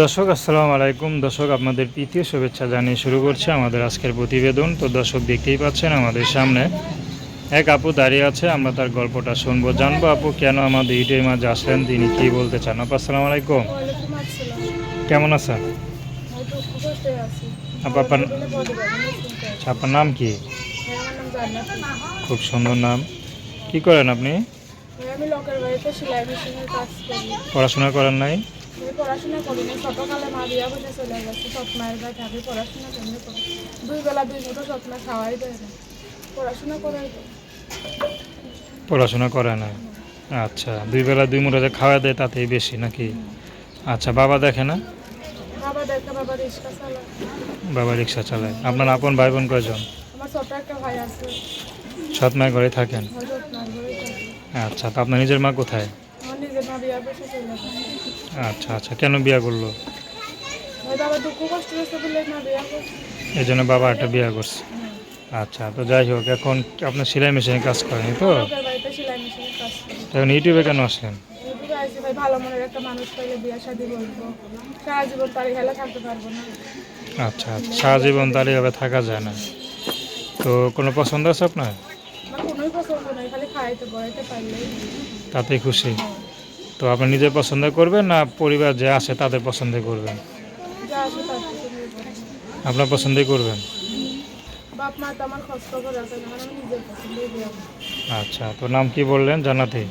দর্শক আসসালামু আলাইকুম। দর্শক আপনাদের তৃতীয় শুভেচ্ছা জানিয়ে শুরু করছে আমাদের আজকের প্রতিবেদন। তো দর্শক দেখতেই পাচ্ছেন আমাদের সামনে এক আপু দাঁড়িয়ে আছে। আমরা তার গল্পটা শুনব জানব আপু কেন আমাদের ইউটিউবের মাঝে আসলেন তিনি কি বলতে চান? আপু আসসালামু আলাইকুম। কেমন আছেন? আপা, আপনার-। আচ্ছা, আপনার নাম কি? খুব সুন্দর নাম। কি করেন আপনি? পড়াশোনা করেন নাই? আমি পড়াশোনা করিনি ছোটকালে মা বিয়া করে চলে গেছে সৎ মায়ের কাছে আমি পড়াশোনা কেমনি করি? দুই বেলা দুই মুঠো সৎ মা খাওয়াই দেয় না। পড়াশোনা করাই পড়াশোনা করে না? আচ্ছা দুই বেলা দুই মুঠো যে খাওয়া দেয় তাতেই বেশি নাকি? আচ্ছা বাবা দেখে না? বাবা দেখে বাবা রিক্সা চালায়। বাবা রিক্সা চালায়। আপনার আপন ভাই বোন কয়জন? আমার ছোট একটা ভাই আছে। সৎ মায়ের ঘরে থাকেন আচ্ছা তো আপনার নিজের মা কোথায়? আচ্ছা আচ্ছা কেন বিয়ে করল? এই জন্য বাবা একটা বিয়ে করছে। আচ্ছা তো যাই হোক এখন আপনার সেলাই মেশিনে কাজ করেন তো? এখন ইউটিউবে কেন আসলেন? আচ্ছা আচ্ছা সারা জীবন তাহলে এভাবে থাকা যায় না। তো কোনো পছন্দ আছে আপনার? তাতেই খুশি? তো আপনি নিজে পছন্দ করবেন না পরিবার যে আছে তাদের পছন্দ করবেন। আপনার পছন্দই করবেন। আচ্ছা তো নাম কি বললেন জানাতে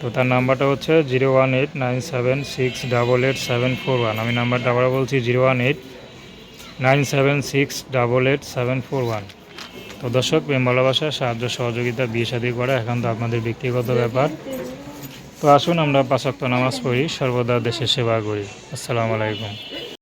তো তার নাম্বারটা হচ্ছে zero one eight nine seven six double eight seven four one. আমি নাম্বারটা আবার বলছি zero one eight nine seven six double eight seven four one. তো দর্শক প্রেম ভালোবাসা সাহায্য সহযোগিতা বিয়ে শাদী করা এখন তো আপনাদের ব্যক্তিগত ব্যাপার। তো আসুন আমরা পাঁচক্ত নামাজ পড়ি সর্বদা দেশের সেবা করি। আসসালামু আলাইকুম।